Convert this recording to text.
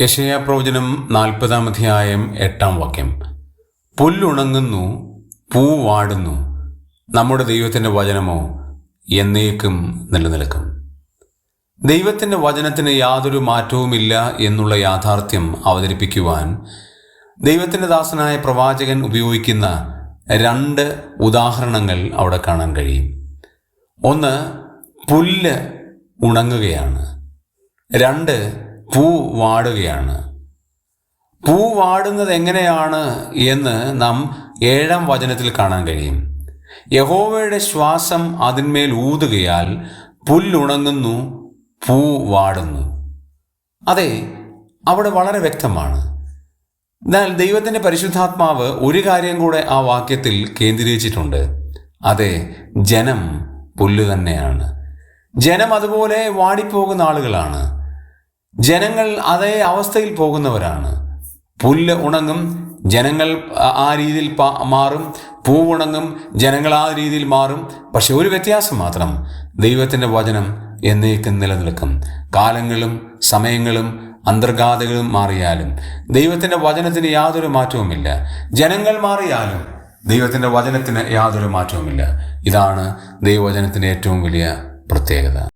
യശയ പ്രവചനം നാൽപ്പതാം അധ്യായം എട്ടാം വാക്യം. പുല്ലുണങ്ങുന്നു പൂ വാടുന്നു നമ്മുടെ ദൈവത്തിന്റെ വചനമോ എന്നേക്കും നിലനിൽക്കും. ദൈവത്തിന്റെ വചനത്തിന് യാതൊരു മാറ്റവുമില്ല എന്നുള്ള യാഥാർത്ഥ്യം അവതരിപ്പിക്കുവാൻ ദൈവത്തിന്റെ ദാസനായ പ്രവാചകൻ ഉപയോഗിക്കുന്ന രണ്ട് ഉദാഹരണങ്ങൾ അവിടെ കാണാൻ കഴിയും. ഒന്ന് പുല്ല് ഉണങ്ങുകയാണ്. രണ്ട് പൂ വാടുകയാണ്. പൂ വാടുന്നത് എങ്ങനെയാണ് എന്ന് നാം ഏഴാം വചനത്തിൽ കാണാൻ കഴിയും. യഹോവയുടെ ശ്വാസം അതിന്മേൽ ഊതുകയാൽ പുല്ലുണങ്ങുന്നു പൂ വാടുന്നു. അതെ അവിടെ വളരെ വ്യക്തമാണ്. എന്നാൽ ദൈവത്തിന്റെ പരിശുദ്ധാത്മാവ് ഒരു കാര്യം കൂടെ ആ വാക്യത്തിൽ കേന്ദ്രീകരിച്ചിട്ടുണ്ട്. അതെ ജനം പുല്ല് തന്നെയാണ്. ജനം അതുപോലെ വാടിപ്പോകുന്ന ആളുകളാണ്. ജനങ്ങൾ അതേ അവസ്ഥയിൽ പോകുന്നവരാണ്. പുല്ല് ഉണങ്ങും ജനങ്ങൾ ആ- രീതിയിൽ മാറും മാറും പൂവുണങ്ങും ജനങ്ങൾ ആ രീതിയിൽ മാറും. പക്ഷെ ഒരു വ്യത്യാസം മാത്രം ദൈവത്തിന്റെ വചനം എന്നേക്കും നിലനിൽക്കും. കാലങ്ങളും സമയങ്ങളും അന്തർഗാഥകളും മാറിയാലും ദൈവത്തിന്റെ വചനത്തിന് യാതൊരു മാറ്റവുമില്ല. ജനങ്ങൾ മാറിയാലും ദൈവത്തിന്റെ വചനത്തിന് യാതൊരു മാറ്റവുമില്ല. ഇതാണ് ദൈവവചനത്തിന്റെ ഏറ്റവും വലിയ പ്രത്യേകത.